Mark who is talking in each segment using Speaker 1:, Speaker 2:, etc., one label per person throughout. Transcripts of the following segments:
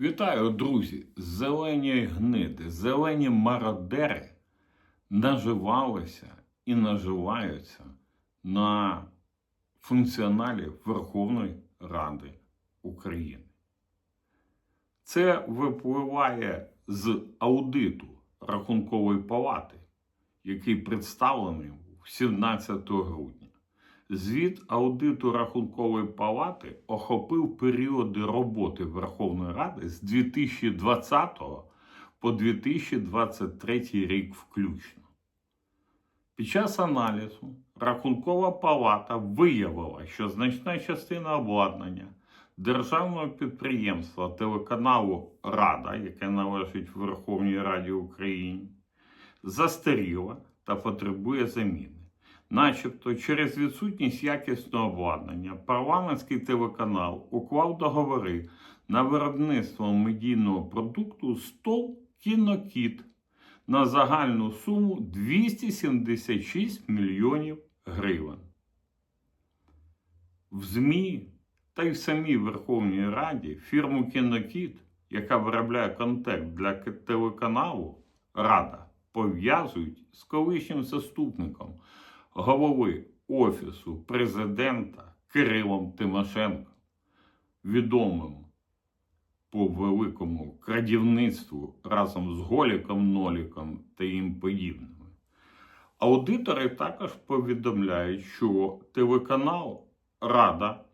Speaker 1: Вітаю, друзі! Зелені гниди, зелені мародери наживалися і наживаються на функціоналі Верховної Ради України. Це випливає з аудиту Рахункової палати, який представлений 17 грудня. Звіт аудиту Рахункової палати охопив періоди роботи Верховної Ради з 2020 по 2023 рік включно. Під час аналізу Рахункова палата виявила, що значна частина обладнання державного підприємства телеканалу Рада, яке належить Верховній Раді України, застаріла та потребує заміни. Начебто, через відсутність якісного обладнання парламентський телеканал уклав договори на виробництво медійного продукту «Стол Кінокіт на загальну суму 276 мільйонів гривень. В ЗМІ та й в самій Верховній Раді фірму Кінокіт, яка виробляє контент для телеканалу Рада, пов'язують з колишнім заступником голови Офісу президента Кирилом Тимошенко, відомим по великому крадівництву разом з Голіком, Ноліком та їм подібними. Аудитори також повідомляють, що телеканал Рада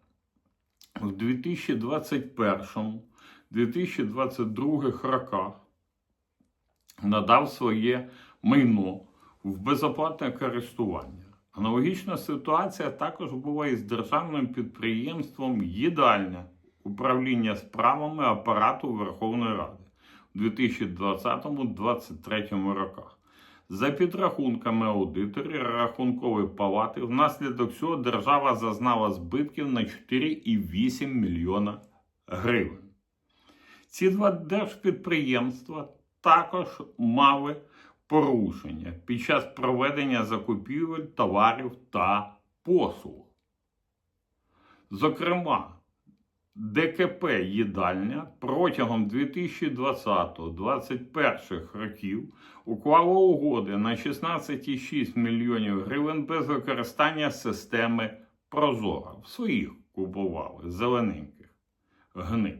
Speaker 1: в 2021-2022 роках надав своє майно в безоплатне користування. Аналогічна ситуація також була і з державним підприємством Їдальня управління справами апарату Верховної Ради у 2020-2023 роках. За підрахунками аудиторів Рахункової палати, внаслідок цього держава зазнала збитків на 4,8 мільйона гривень. Ці два держпідприємства також мали порушення під час проведення закупівель товарів та послуг. Зокрема, ДКП Їдальня протягом 2020-2021 років уклало угоди на 16,6 мільйонів гривень без використання системи Прозора. В своїх купували зелененьких гнид.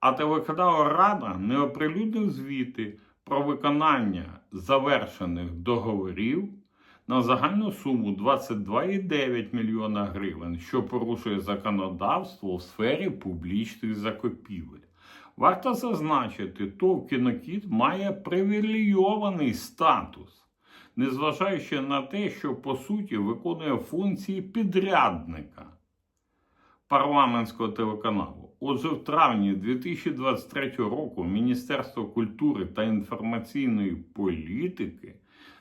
Speaker 1: А телеканал Рада не оприлюднив звіти про виконання завершених договорів на загальну суму 22,9 мільйона гривень, що порушує законодавство у сфері публічних закупівель. Варто зазначити, ТОВ «Кінокіт» має привілейований статус, незважаючи на те, що по суті виконує функції підрядника парламентського телеканалу. Отже, в травні 2023 року Міністерство культури та інформаційної політики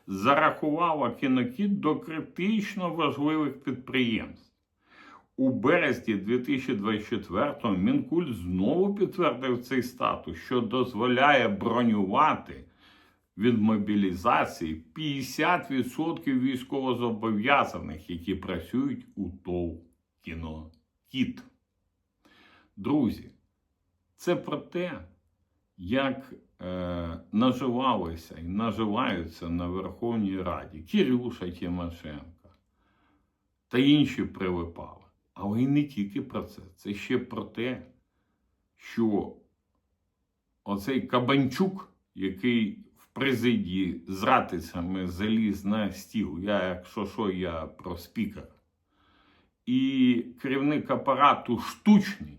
Speaker 1: зарахувало кінокіт до критично важливих підприємств. У березні 2024 Мінкульт знову підтвердив цей статус, що дозволяє бронювати від мобілізації 50% військовозобов'язаних, які працюють у ТОВ «Кінокіт». Друзі, це про те, як е, наживалися і наживаються на Верховній Раді Кирюша Тимошенко та інші прилипали. Але й не тільки про це. Це ще про те, що оцей Кабанчук, який в президії з ратицями заліз на стіл, я, якщо що, я про спікера, і керівник апарату штучний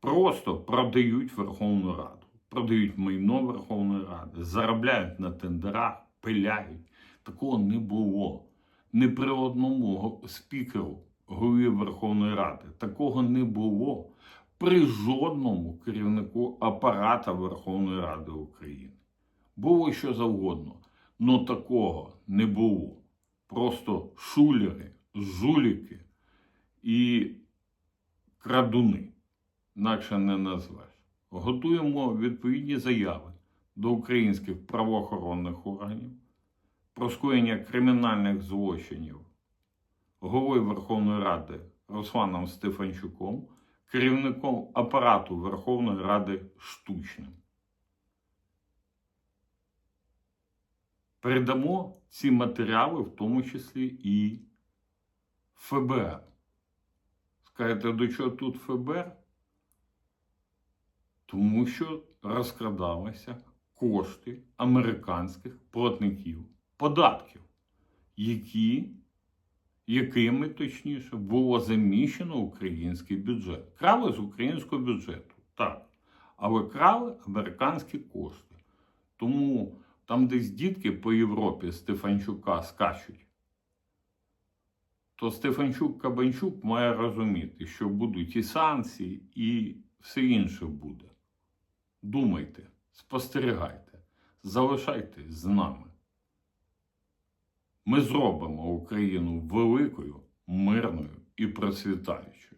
Speaker 1: просто продають Верховну Раду, продають майно Верховної Ради, заробляють на тендерах, пиляють. Такого не було. Ні при одному спікеру голові Верховної Ради. Такого не було при жодному керівнику апарата Верховної Ради України. Було що завгодно, але такого не було. Просто шулери, жуліки і крадуни інакше не назвеш. Готуємо відповідні заяви до українських правоохоронних органів про скоєння кримінальних злочинів голови Верховної Ради Русланом Стефанчуком, керівником апарату Верховної Ради штучним. Передамо ці матеріали, в тому числі і ФБР. Скажете, до чого тут ФБР? Тому що розкрадалися кошти американських платників податків, які, якими точніше було заміщено український бюджет. Крали з українського бюджету, так. Але крали американські кошти. Тому там десь дітки по Європі Стефанчука скачуть. То Стефанчук Кабанчук має розуміти, що будуть і санкції, і все інше буде. Думайте, спостерігайте, залишайтесь з нами. Ми зробимо Україну великою, мирною і процвітаючою.